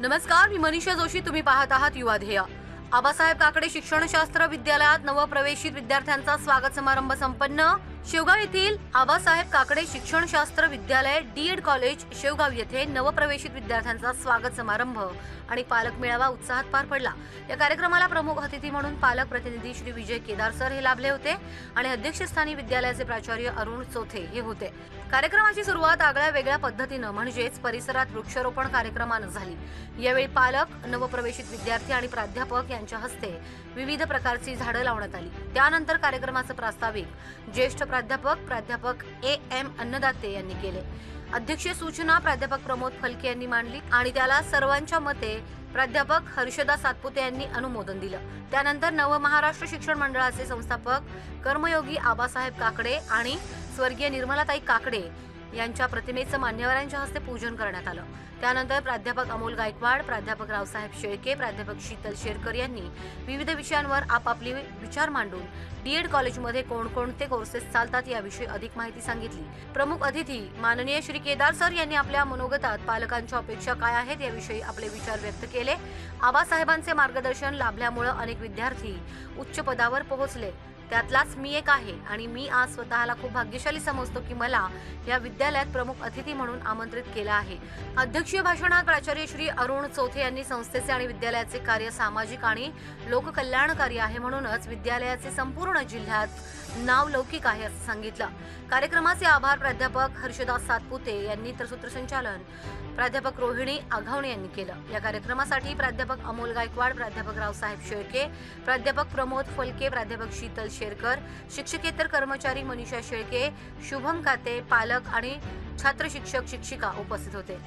नमस्कार मी मनीषा जोशी तुम्ही पाहत आहात युवा ध्येय. आबासाहेब काकडे शिक्षणशास्त्र विद्यालयात नवप्रवेशित विद्यार्थ्यांचा स्वागत समारंभ संपन्न. शेवगाव येथील आबासाहेब काकडे शिक्षणशास्त्र विद्यालय डी एड कॉलेज शेवगाव येथे नवप्रवेशित विद्यार्थ्यांचा स्वागत समारंभ आणि पालक मेळावा उत्साहात पार पडला. या कार्यक्रमाला प्रमुख अतिथी म्हणून पालक प्रतिनिधी श्री विजय केदार सर हे लाभले होते आणि अध्यक्षस्थानी विद्यालयाचे प्राचार्य अरुण चोथे हे होते. कार्यक्रमाची सुरुवात आगळ्या वेगळ्या पद्धतीनं म्हणजेच परिसरात वृक्षारोपण कार्यक्रमानं झाली. यावेळी पालक नवप्रवेशित विद्यार्थी आणि प्राध्यापक यांच्या हस्ते विविध प्रकारची झाडं लावण्यात आली. त्यानंतर कार्यक्रमाचं प्रास्ताविक ज्येष्ठ प्राध्यापक प्राध्यापक ए एम अन्नदाते यांनी केले. अध्यक्ष सूचना प्राध्यापक प्रमोद फलके यांनी मांडली आणि त्याला सर्वांच्या मते प्राध्यापक हर्षदा सातपुते यांनी अनुमोदन दिलं. त्यानंतर नव महाराष्ट्र शिक्षण मंडळाचे संस्थापक कर्मयोगी आबासाहेब काकडे आणि स्वर्गीय निर्मलाताई काकडे यांच्या प्रतिमेचं मान्यवरांच्या हस्ते पूजन करण्यात आलं. त्यानंतर प्राध्यापक अमोल गायकवाड प्राध्यापक रावसाहेब शेळके प्राध्यापक शीतल शेरकर यांनी विविध विषयांवर आपापली विचार मांडून डीएड कॉलेजमध्ये कोणकोणते कोर्सेस चालतात याविषयी अधिक माहिती सांगितली. प्रमुख अतिथी माननीय श्री केदार सर यांनी आपल्या मनोगतात पालकांच्या अपेक्षा काय आहेत याविषयी आपले विचार व्यक्त केले. आबासाहेबांचे मार्गदर्शन लाभल्यामुळे अनेक विद्यार्थी उच्च पदावर पोहोचले. त्यातलाच मी एक आहे आणि मी आज स्वतःला खूप भाग्यशाली समजतो की मला या विद्यालयात प्रमुख अतिथी म्हणून आमंत्रित केलं आहे. अध्यक्षीय भाषणात प्राचार्य श्री अरुण चौथे यांनी संस्थेचे आणि विद्यालयाचे कार्य सामाजिक आणि लोककल्याणकारी आहे म्हणूनच विद्यालयाचे संपूर्ण जिल्ह्यात नाव लौकिक आहे असं सांगितलं. कार्यक्रमाचे आभार प्राध्यापक हर्षदास सातपुते यांनी तर सूत्रसंचालन प्राध्यापक रोहिणी आघावणे यांनी केलं. या कार्यक्रमासाठी प्राध्यापक अमोल गायकवाड प्राध्यापक रावसाहेब शेळके प्राध्यापक प्रमोद फलके प्राध्यापक शीतल शेरकर शिक्षकेतर कर्मचारी मनीषा शेळके शुभम काते पालक आणि छात्र शिक्षक शिक्षिका उपस्थित होते.